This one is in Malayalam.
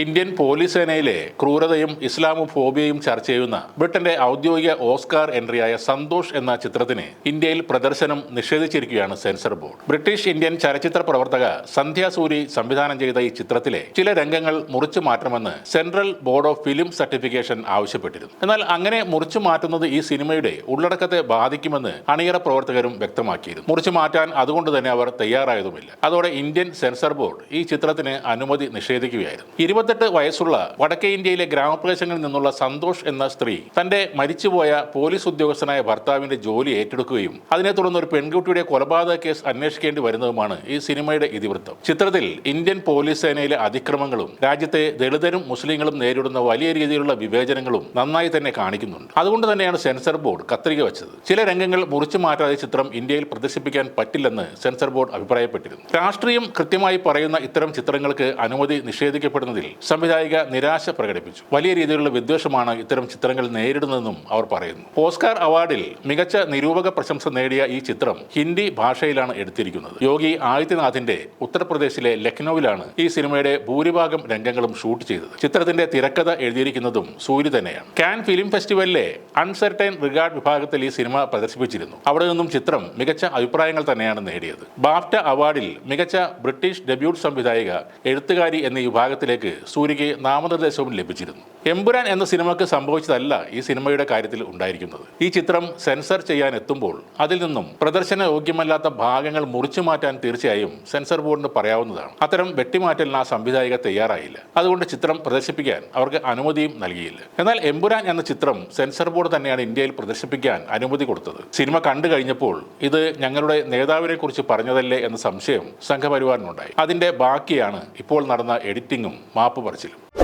ഇന്ത്യൻ പോലീസ് സേനയിലെ ക്രൂരതയും ഇസ്ലാമോഫോബിയയും ചർച്ച ചെയ്യുന്ന ബ്രിട്ടന്റെ ഔദ്യോഗിക ഓസ്കാർ എൻട്രിയായ സന്തോഷ് എന്ന ചിത്രത്തിന് ഇന്ത്യയിൽ പ്രദർശനം നിഷേധിച്ചിരിക്കുകയാണ് സെൻസർ ബോർഡ്. ബ്രിട്ടീഷ് ഇന്ത്യൻ ചലച്ചിത്ര പ്രവർത്തക സന്ധ്യാസൂരി സംവിധാനം ചെയ്ത ഈ ചിത്രത്തിലെ ചില രംഗങ്ങൾ മുറിച്ചു മാറ്റണമെന്ന് central board of film certification ആവശ്യപ്പെട്ടിരുന്നു. എന്നാൽ അങ്ങനെ മുറിച്ചു മാറ്റുന്നത് ഈ സിനിമയുടെ ഉള്ളടക്കത്തെ ബാധിക്കുമെന്ന് അണിയറ പ്രവർത്തകരും വ്യക്തമാക്കിയിരുന്നു. മുറിച്ചു മാറ്റാൻ അതുകൊണ്ട് തന്നെ അവർ തയ്യാറായതുമില്ല. അതോടെ ഇന്ത്യൻ സെൻസർ ബോർഡ് ഈ ചിത്രത്തിന് അനുമതി നിഷേധിക്കുകയായിരുന്നു. ഇരുപത്തെട്ട് വയസ്സുള്ള വടക്കേ ഇന്ത്യയിലെ ഗ്രാമപ്രദേശങ്ങളിൽ നിന്നുള്ള സന്തോഷ് എന്ന സ്ത്രീ തന്റെ മരിച്ചുപോയ പോലീസ് ഉദ്യോഗസ്ഥനായ ഭർത്താവിന്റെ ജോലി ഏറ്റെടുക്കുകയും അതിനെ തുടർന്ന് ഒരു പെൺകുട്ടിയുടെ കൊലപാതക കേസ് അന്വേഷിക്കേണ്ടി വരുന്നതുമാണ് ഈ സിനിമയുടെ ഇതിവൃത്തം. ചിത്രത്തിൽ ഇന്ത്യൻ പോലീസ് സേനയിലെ അതിക്രമങ്ങളും രാജ്യത്തെ ദളിതരും മുസ്ലിങ്ങളും നേരിടുന്ന വലിയ രീതിയിലുള്ള വിവേചനങ്ങളും നന്നായി തന്നെ കാണിക്കുന്നുണ്ട്. അതുകൊണ്ട് തന്നെയാണ് സെൻസർ ബോർഡ് കത്രിക വെച്ചത്. ചില രംഗങ്ങൾ മുറിച്ചു മാറ്റാതെ ചിത്രം ഇന്ത്യയിൽ പ്രദർശിപ്പിക്കാൻ പറ്റില്ലെന്ന് സെൻസർ ബോർഡ് അഭിപ്രായപ്പെട്ടിരുന്നു. രാഷ്ട്രീയം കൃത്യമായി പറയുന്ന ഇത്തരം ചിത്രങ്ങൾക്ക് അനുമതി നിഷേധിക്കപ്പെടുന്നതിൽ സംവിധായിക നിരാശ പ്രകടിപ്പിച്ചു. വലിയ രീതിയിലുള്ള വിദ്വേഷമാണ് ഇത്തരം ചിത്രങ്ങൾ നേരിടുന്നതെന്നും അവർ പറയുന്നു. ഓസ്കാർ അവാർഡിൽ മികച്ച നിരൂപക പ്രശംസ നേടിയ ഈ ചിത്രം ഹിന്ദി ഭാഷയിലാണ് എടുത്തിരിക്കുന്നത്. യോഗി ആദിത്യനാഥിന്റെ ഉത്തർപ്രദേശിലെ ലക്നൌവിലാണ് ഈ സിനിമയുടെ ഭൂരിഭാഗം രംഗങ്ങളും ഷൂട്ട് ചെയ്തത്. ചിത്രത്തിന്റെ തിരക്കഥ എഴുതിയിരിക്കുന്നതും സൂര്യ തന്നെയാണ്. കാൻ ഫിലിം ഫെസ്റ്റിവലിലെ അൺസർട്ടൈൻ റിഗാർഡ് വിഭാഗത്തിൽ ഈ സിനിമ പ്രദർശിപ്പിച്ചിരുന്നു. അവിടെ നിന്നും ചിത്രം മികച്ച അഭിപ്രായങ്ങൾ തന്നെയാണ് നേടിയത്. ബാഫ്റ്റ അവാർഡിൽ മികച്ച ബ്രിട്ടീഷ് ഡെബ്യൂട്ട് സംവിധായിക എഴുത്തുകാരി എന്നീ വിഭാഗത്തിലേക്ക് സൂര്യയ്ക്ക് നാമനിർദ്ദേശവും ലഭിച്ചിരുന്നു. എമ്പുരാൻ എന്ന സിനിമയ്ക്ക് സംഭവിച്ചതല്ല ഈ സിനിമയുടെ കാര്യത്തിൽ ഉണ്ടായിരിക്കുന്നത്. ഈ ചിത്രം സെൻസർ ചെയ്യാൻ എത്തുമ്പോൾ അതിൽ നിന്നും പ്രദർശന യോഗ്യമല്ലാത്ത ഭാഗങ്ങൾ മുറിച്ചു മാറ്റാൻ തീർച്ചയായും സെൻസർ ബോർഡിന് പറയാവുന്നതാണ്. അത്തരം വെട്ടിമാറ്റലിന് ആ സംവിധായിക തയ്യാറായില്ല. അതുകൊണ്ട് ചിത്രം പ്രദർശിപ്പിക്കാൻ അവർക്ക് അനുമതിയും നൽകിയില്ല. എന്നാൽ എമ്പുരാൻ എന്ന ചിത്രം സെൻസർ ബോർഡ് തന്നെയാണ് ഇന്ത്യയിൽ പ്രദർശിപ്പിക്കാൻ അനുമതി കൊടുത്തത്. സിനിമ കണ്ടു കഴിഞ്ഞപ്പോൾ ഇത് ഞങ്ങളുടെ നേതാവിനെ കുറിച്ച് പറഞ്ഞതല്ലേ എന്ന സംശയം സംഘപരിവാറിനുണ്ടായി. അതിന്റെ ബാക്കിയാണ് ഇപ്പോൾ നടന്ന എഡിറ്റിംഗും മാപ്പ് പറച്ചിലും.